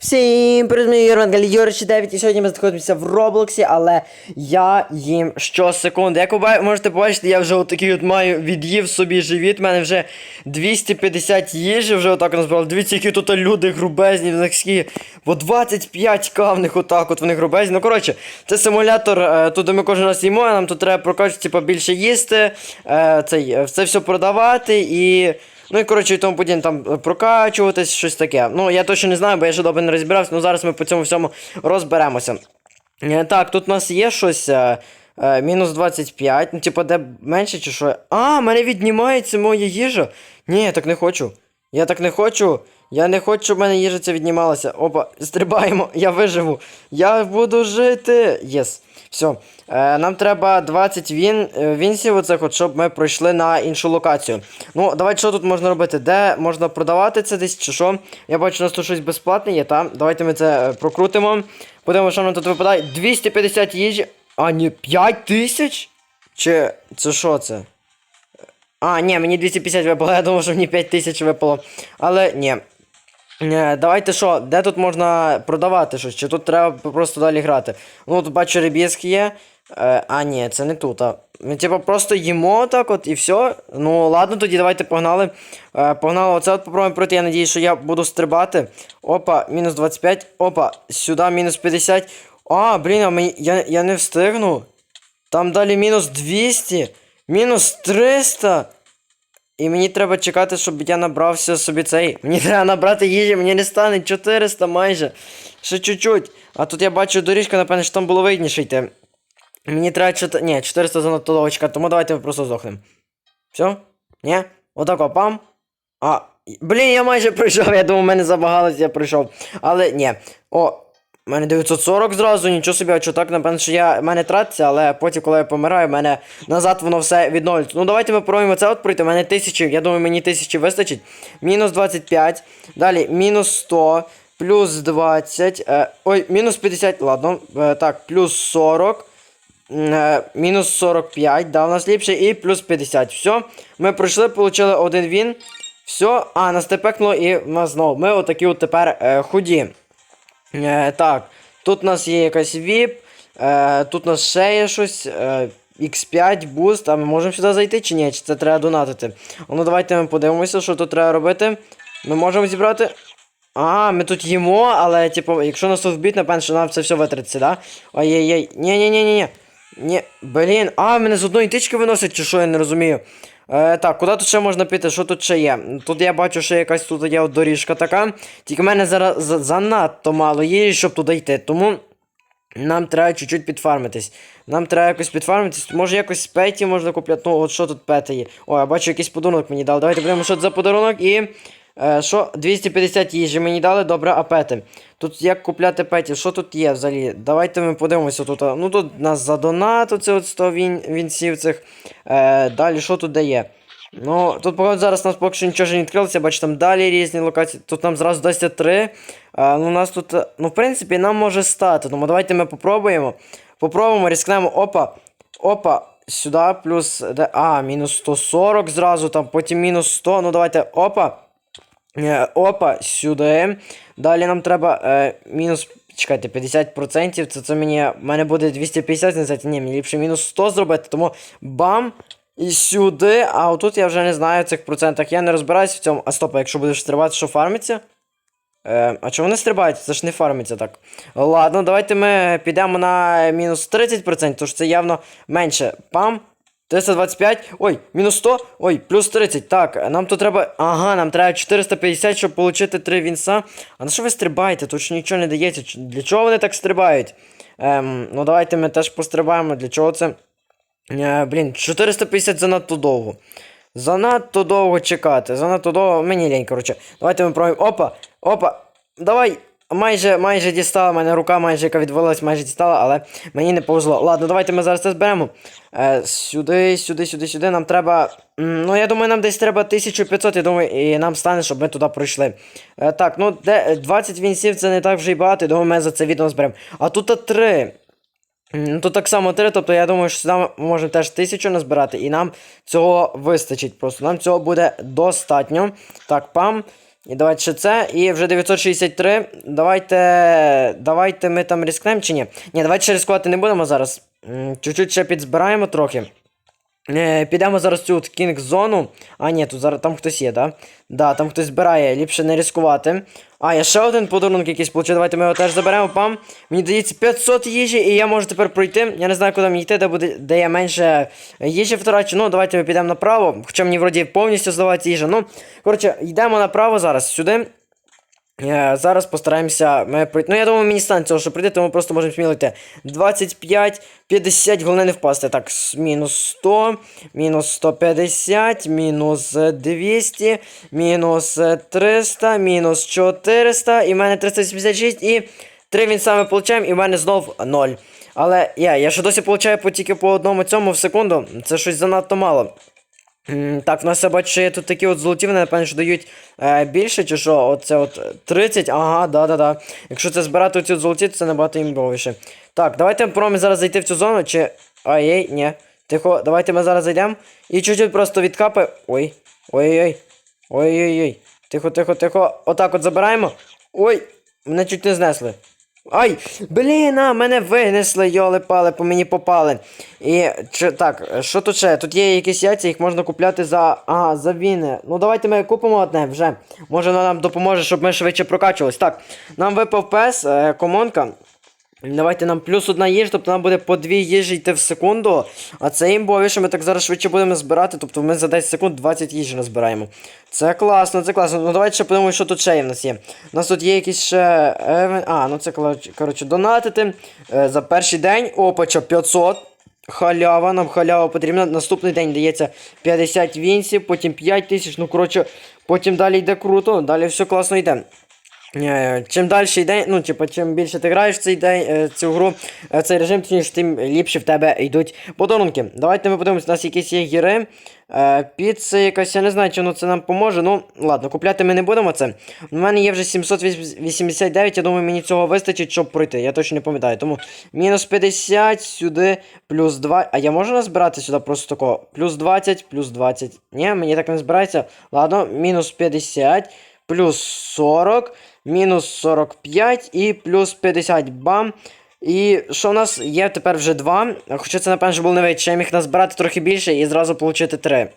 Всім привіт, мій Роман Гальйорич 9 і сьогодні ми знаходимося в Роблоксі, але я їм щосекунди. Як ви можете побачити, я вже отакий от маю від'їв собі живіт. У мене вже 250 їжі вже отак назбирав. Дивіться, які тут люди грубезні, в них скільки по 25к в них отак от в них грубезні. Ну коротше, це симулятор, е, тут ми кожен раз їмо, нам тут треба прокачувати побільше їсти, е, цей, е, це все продавати і. Ну і коротше, і тому подібне там е, прокачуватись, щось таке. Ну, я точно не знаю, бо я ще добре не розбирався, ну зараз ми по цьому всьому розберемося. Е, Так, тут у нас є щось. е, Мінус 25, ну типу, де менше чи що. А, мене віднімається моя їжа. Ні, я так не хочу. Я так не хочу. Я не хочу, щоб в мене їжа ця віднімалася. Опа, стрибаємо, я виживу. Я буду жити. Єс. Все. Е, нам треба 20 він, е, вінсів, оцих, от, щоб ми пройшли на іншу локацію. Ну, давайте що тут можна робити? Де можна продавати це десь чи що? Я бачу, у нас тут щось безплатне є, так? Давайте ми це е, прокрутимо. Подивимося, що нам тут випадає. 250 їжі. А, ні, 5 тисяч? Чи це що це? А, ні, мені 250 випало, я думав, що мені 5 тисяч випало. Але ні. Е, Давайте що, де тут можна продавати щось? Чи тут треба просто далі грати? Ну, тут бачу, ребізк є. Е, а, ні, це не тут. Ми типу просто їмо так от і все. Ну, ладно, тоді давайте погнали. Е, погнали, оце от попробуємо пройти. Я надію, що я буду стрибати. Опа, мінус 25. Опа, сюди мінус 50. А, блін, а мені, я, я не встигну. Там далі мінус 200, мінус 300. І мені треба чекати, щоб я набрався собі цей. Мені треба набрати їжі, мені не стане 400 майже. Ще чуть-чуть. А тут я бачу доріжка, напевно, що там було видніше йти. Мені треба 4... Ні, 400 занадто тому давайте просто здохнемо. Все? Ні? Отако, пам. А, блін, я майже пройшов, я думав, в мене забагалось, я пройшов. Але ні. О, у мене 940 зразу, нічого собі, а що так, напевно, що я мене тратиться, але потім, коли я помираю, мене назад воно все відновлюється. Ну давайте ми пробуємо це от пройти. У мене 1000, я думаю, мені 1000 вистачить. Мінус 25. Далі, мінус 100, плюс 20. Е, ой, мінус 50, ладно. Е, так, плюс 40. Е, мінус 45, да, у нас ліпше, і плюс 50. Все. Ми пройшли, отримали один він. Все, а, нас тепекнуло і в нас знову. Ми отакі от тепер е, худі. Е, так, тут у нас є якась VIP, е, тут у нас ще є щось. Е, X5 буст, а ми можемо сюди зайти чи ні? Чи це треба донатити? Ну давайте ми подивимося, що тут треба робити. Ми можемо зібрати. А, ми тут їмо, але типу, якщо нас тут вб'ють, напевно, що нам це все витратиться, да? Ой-ой-ой. Ні-ні-ні-ні. Ні, блін, а, мене з одної тички виносять, чи що, я не розумію. Е, так, куди тут ще можна піти? Що тут ще є? Тут я бачу, що якась тут є доріжка така. Тільки в мене зараз занадто мало їжі, щоб туди йти. Тому нам треба чуть-чуть підфармитись. Нам треба якось підфармитись. Може якось петі можна купляти. Ну, от що тут пети є? О, я бачу якийсь подарунок мені дав. Давайте будемо що це за подарунок. І. Е, що? 250 їжі мені дали, добре, а пети. Тут як купляти петів, що тут є взагалі? Давайте ми подивимося тут. Ну тут нас за донат, оце от 100 він, вінців цих. Е, далі, що тут дає? Ну, тут походу зараз нас поки що нічого не відкрилося, бачу там далі різні локації. Тут нам зразу дасть 3. Е, ну, у нас тут, ну, в принципі, нам може стати. Тому давайте ми попробуємо. Попробуємо, рискнемо. Опа. Опа. Сюди плюс. А, мінус 140 зразу, там, потім мінус 100. Ну давайте. Опа. Е, Опа, сюди. Далі нам треба е, мінус. Чекайте, 50%. Це це мені. В мене буде 250, не знаєте, ні, мені ліпше мінус 100 зробити. Тому бам! І сюди. А отут я вже не знаю цих процентах. Я не розбираюсь в цьому. А стоп, а якщо будеш стрибати, що фармиться? Е, а чого вони стрибають? Це ж не фармиться так. Ладно, давайте ми підемо на мінус 30%, тож це явно менше. Пам. 325. Ой, мінус 100. Ой, плюс 30. Так, нам тут треба. Ага, нам треба 450, щоб отримати 3 вінса. А на що ви стрибаєте? Тут ж нічого не дається. Для чого вони так стрибають? Ем, ну давайте ми теж пострибаємо. Для чого це? Е, блін, 450 занадто довго. Занадто довго чекати. Занадто довго. Мені лень, коротше. Давайте ми пробуємо. Опа! Опа! Давай! Майже майже дістала, мене рука майже яка відвалилась, майже дістала, але мені не повезло. Ладно, давайте ми зараз це зберемо. Е, сюди, сюди, сюди, сюди. Нам треба. Ну, я думаю, нам десь треба 1500, я думаю, і нам стане, щоб ми туди пройшли. Е, так, ну де е, 20 вінсів це не так вже й багато, я думаю, ми за це відео зберемо. А тут 3. Ну, Тут так само 3, тобто я думаю, що сюди ми можемо теж тисячу назбирати, і нам цього вистачить. Просто нам цього буде достатньо. Так, пам. І давайте ще це. І вже 963. Давайте. Давайте ми там рискнемо чи ні? Ні, давайте ще рискувати не будемо зараз. Чуть-чуть ще підзбираємо трохи. Е, Підемо зараз цю от кінг зону. А, ні, тут зараз там хтось є, да? Да, там хтось збирає, ліпше не ризикувати. А, я ще один подарунок якийсь получив. Давайте ми його теж заберемо. Пам. Мені дається 500 їжі, і я можу тепер пройти. Я не знаю, куди мені йти, де буде, де я менше їжі втрачу. Ну, давайте ми підемо направо. Хоча мені вроді повністю здавається їжа. Ну, коротше, йдемо направо зараз сюди. Е, Зараз постараємося ми. Ну, я думаю, мені стане цього, що прийти, тому просто можемо сміло йти. 25, 50, головне не впасти. Так, мінус 100, мінус 150, мінус е, 200, мінус е, 300, мінус 400, і в мене 386, і 3 він саме получаємо, і в мене знов 0. Але я, я ще досі получаю по, тільки по одному цьому в секунду. Це щось занадто мало. Так, в нас я бачу, є тут такі от золоті, вони, напевно, що дають е, більше, чи що? Оце от е, 30, ага, да-да-да. Якщо це збирати оці золоті, то це набагато імбовіше. Так, давайте пробуємо зараз зайти в цю зону, чи. Ай, ні. Тихо, давайте ми зараз зайдемо. І чуть-чуть просто відкапи. Ой. Ой-ой-ой. Ой-ой-ой. Тихо, тихо, тихо. Отак от забираємо. Ой, мене чуть не знесли. Ай! Блін, а, мене винесли, йоли пали, по мені попали. І чи, так, що тут ще? Тут є якісь яйця, їх можна купляти за. Ага, за віни. Ну давайте ми купимо одне вже. Може воно нам допоможе, щоб ми швидше прокачувались. Так, нам випав пес, е, комонка. Давайте нам плюс одна їжа, тобто нам буде по дві їжі йти в секунду. А це імбові, що ми так зараз швидше будемо збирати, тобто ми за 10 секунд 20 їжі назбираємо. Це класно, це класно. Ну давайте ще подивимося, що тут ще в нас є. У нас тут є якісь ще. А, ну це коротше донатити. Е, за перший день. Опача 500. Халява, нам халява потрібна. Наступний день дається 50 вінсів, потім 5 тисяч. Ну, коротше, потім далі йде круто, далі все класно йде. Е, Чим далі йде, ну, типу, чим більше ти граєш цей день, е, цю гру, е, цей режим, точніше, тим ліпше в тебе йдуть подарунки. Давайте ми подивимось, у нас якісь є гіри. Піца якась, я не знаю, чи воно це нам поможе. Ну, ладно, купляти ми не будемо це. У мене є вже 789, я думаю, мені цього вистачить, щоб пройти. Я точно не пам'ятаю. Тому мінус 50, сюди, плюс 2. А я можу назбирати сюди просто такого? Плюс 20, плюс 20. Ні, мені так не збирається. Ладно, мінус 50, плюс 40, мінус 45 і плюс 50 бам. І що в нас є тепер вже 2. Хоча це, напевно, був не вийде, я міг назбирати трохи більше і зразу отримати 3.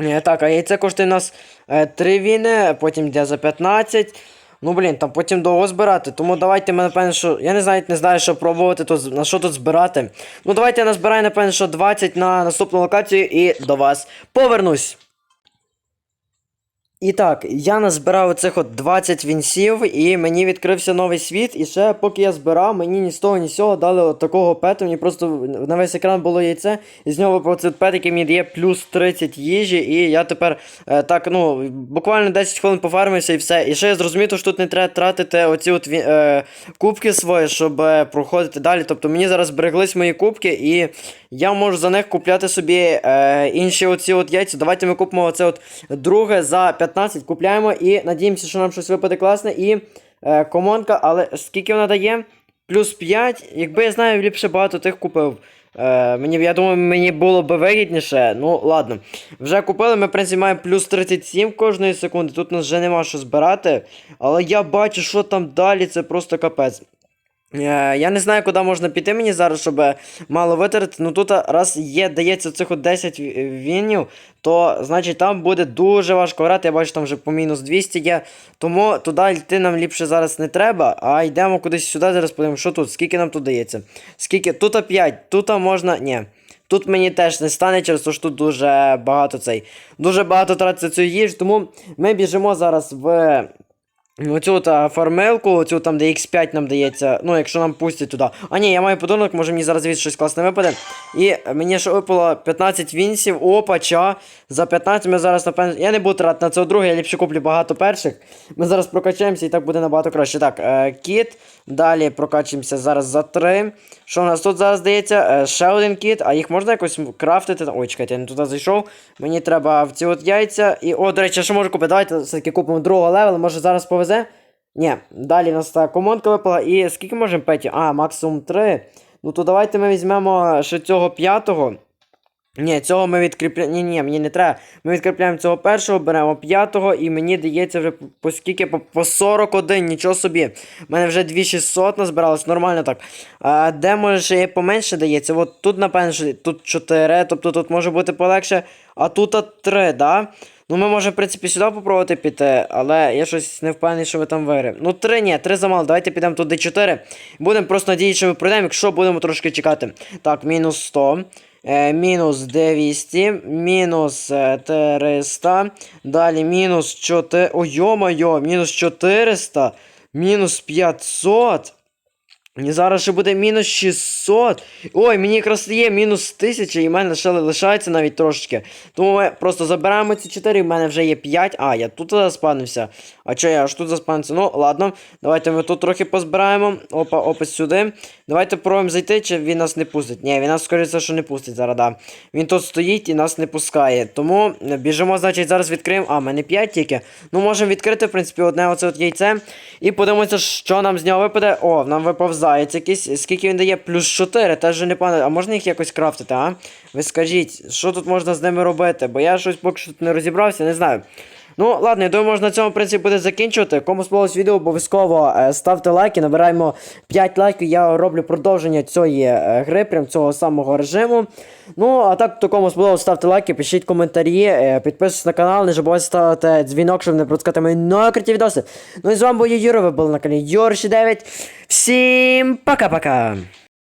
Е, Так, а яйце коштує у нас е, 3 віни, потім йде за 15. Ну, блін, там потім довго збирати. Тому давайте ми, напевно, що. Я не знаю, не знаю, що пробувати, то на що тут збирати. Ну, давайте я назбираю, напевно, що 20 на наступну локацію і до вас повернусь. І так, я назбирав оцих от 20 вінсів, і мені відкрився новий світ. І ще поки я збирав, мені ні з того, ні з цього дали от такого пета. Мені просто на весь екран було яйце, і з нього випав пет, який мені дає плюс 30 їжі. І я тепер е, так, ну, буквально 10 хвилин пофармився і все. І ще я зрозумів, що тут не треба тратити оці от е, кубки свої, щоб е, проходити далі. Тобто мені зараз збереглись мої кубки, і я можу за них купляти собі е, інші оці от яйця. Давайте ми купимо оце от друге за 15, купляємо і надіємося, що нам щось випаде класне. І е, комонка, але скільки вона дає? Плюс 5. Якби я знаю, ліпше багато тих купив. Е, мені, я думаю, мені було б вигідніше. Ну, ладно. Вже купили, ми, в принципі, маємо плюс 37 кожної секунди. Тут нас вже нема що збирати. Але я бачу, що там далі, це просто капець. Е, Я не знаю, куди можна піти мені зараз, щоб мало витратити. Ну тут раз є, дається цих от 10 вінів, то значить там буде дуже важко грати. Я бачу, там вже по мінус 200 є. Тому туди йти нам ліпше зараз не треба, а йдемо кудись сюди, зараз подивимося, що тут, скільки нам тут дається. Скільки? Тут 5, тут можна. Ні. Тут мені теж не стане через те, що тут дуже багато цей. Дуже багато тратиться цю їжу, тому ми біжимо зараз в Оцю та фармелку, оцю там, де X5 нам дається, ну, якщо нам пустять туди. А ні, я маю подарунок, може мені зараз звідси щось класне випаде. І мені ще випало 15 вінсів, опа, ча. За 15 ми зараз, напевно. Я не буду тратити на це друге, я ліпше куплю багато перших. Ми зараз прокачаємося і так буде набагато краще. Так, е, кіт. Далі прокачуємося зараз за 3. Що у нас тут зараз дається? Е, ще один кіт, а їх можна якось крафтити. Ой, чекайте, я не туди зайшов. Мені треба в ці от яйця. І, о, до речі, ще можу купити. Давайте все-таки купимо другого левела, може зараз повезе. Ні, далі нас та комонка випала. І скільки можемо петі? А, максимум 3. Ну то давайте ми візьмемо ще цього п'ятого. Ні, цього ми відкріпляємо. Ні, ні, мені не треба. Ми відкріпляємо цього першого, беремо п'ятого, і мені дається вже по- скільки? По, по 41, нічого собі. У мене вже 2600 назбиралось, нормально так. А, де може ще є поменше дається? От тут, напевно, тут 4, тобто тут може бути полегше, а тут 3, да? Ну, ми можемо, в принципі, сюди попробувати піти, але я щось не впевнений, що ви там виграємо. Ну, 3 ні, 3 замало, давайте підемо туди 4. Будемо просто надіятися, що ми пройдемо, якщо будемо трошки чекати. Так, мінус 100. Е, мінус 200, мінус е, 300, далі мінус 4, ой, йо-моє, мінус 400, мінус 500. І зараз ще буде мінус 600. Ой, мені якраз є мінус 1000, і в мене ще лишається навіть трошечки. Тому ми просто забираємо ці 4, і в мене вже є 5. А, я тут заспанився. А чо я аж тут заспанився? Ну, ладно. Давайте ми тут трохи позбираємо. Опа, опа, сюди. Давайте пробуємо зайти, чи він нас не пустить. Ні, він нас, скоріше, що не пустить зараз, да. Він тут стоїть і нас не пускає. Тому е, біжимо, значить, зараз відкриємо. А, в мене 5 тільки. Ну, можемо відкрити, в принципі, одне оце от яйце. І подивимося, що нам з нього випаде. О, нам випав заєць якийсь. Скільки він дає? Плюс 4, теж непогано. А можна їх якось крафтити, а? Ви скажіть, що тут можна з ними робити? Бо я щось поки що тут не розібрався, не знаю. Ну, ладно, я думаю, можна на цьому принципі буде закінчувати. Кому сподобалось відео, обов'язково е, ставте лайки, набираємо 5 лайків. Я роблю продовження цієї е, гри, прям цього самого режиму. Ну, а так, хто кому сподобалось, ставте лайки, пишіть коментарі, е, підписуйтесь на канал, не забувайте ставити дзвінок, щоб не пропускати мої нові круті відоси. Ну і з вами був Юра, ви були на каналі Юрші 9. Всім пока-пока!